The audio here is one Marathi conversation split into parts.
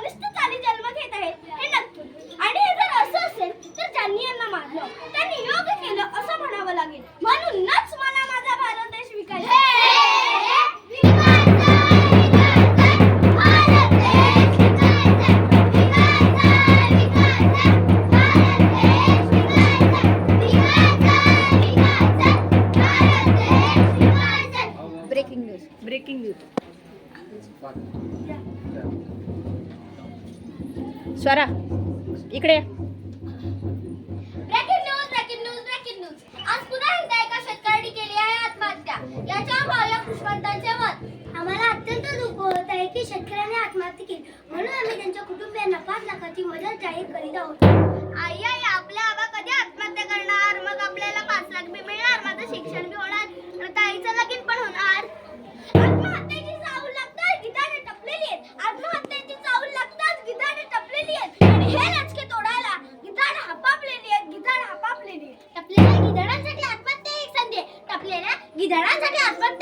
Mr. Talent. इकडे. केली आहे आत्महत्या. याच्या पुष्पंतांचे आम्हाला अत्यंत दुःख होत आहे की आत्महत्या केली. म्हणून आम्ही त्यांच्या कुटुंबियांना पाच लाखाची मदत जाहीर करीत आहोत. आई आई आपल्या आबा कधी आत्महत्या करणार? विद्यार्थ्यांसाठी आत्महत्या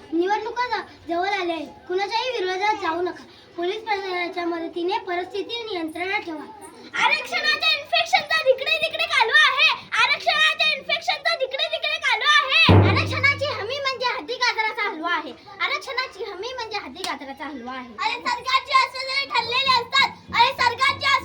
निवडणुका जवळ आल्या आहेत कुणाच्याही विरोधात जाऊ नका. पोलीस प्रशासनाच्या मदतीने परिस्थिती नियंत्रणात ठेवा. आरक्षणचे इन्फेक्शन तर तिकडे तिकडे कालवा आहे. आरक्षणाचे इन्फेक्शन तर तिकडे तिकडे कालवा आहे. आरक्षणाची हमी म्हणजे हद्दी गाजराचा हलवा आहे. आरक्षणाची हमी म्हणजे हद्दी गाजराचा हलवा आहे. अरे सरकारचे असं ठरलेले असतात अरे सरकारचे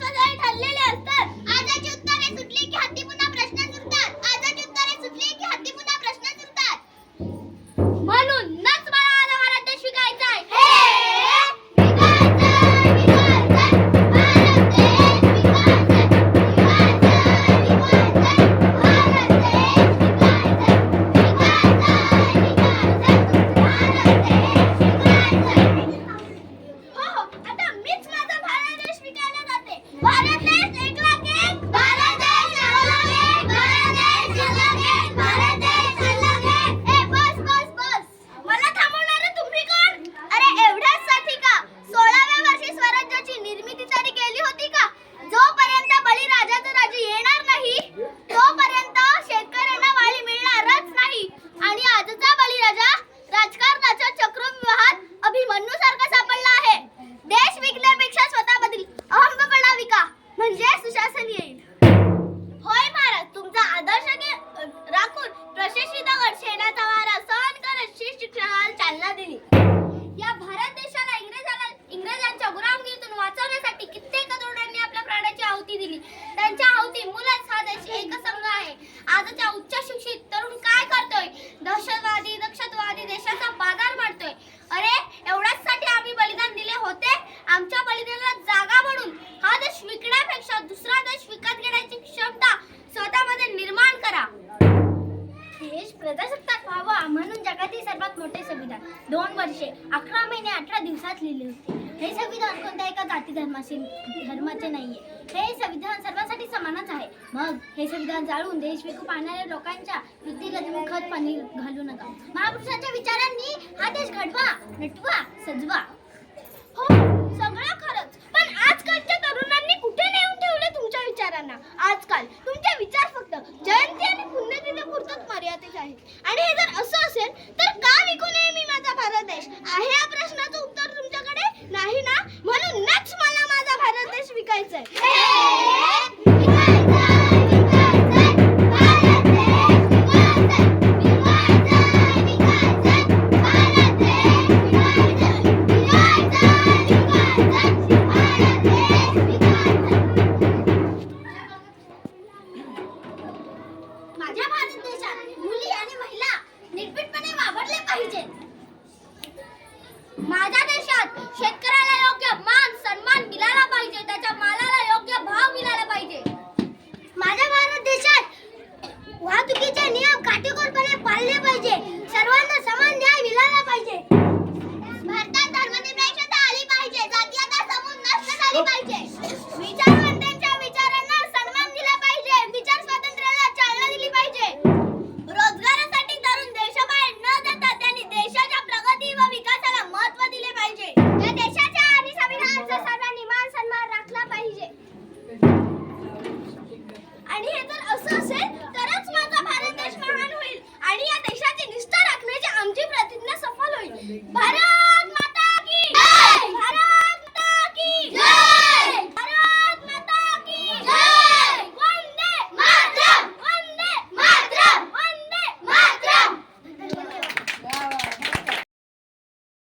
चालना दिली. संविधान कोणत्या एका जाती धर्माशी धर्माचे नाहीये. हे संविधान सर्वांसाठी समानच आहे. मग हे संविधान जाळून देश विकू पाहणाऱ्या लोकांच्या वृत्तीला तुम्ही खत पाणी घालू नका. महापुरुषांच्या विचारांनी हा देश घडवा नटवा सजवा. हो. माझ्या देशात शेतकऱ्याला योग्य मान सन्मान मिळाला पाहिजे. त्याच्या मालाला योग्य भाव मिळाला पाहिजे. माझ्या भारत देशात वाहतुकीचे नियम काटेकोरपणे Bye.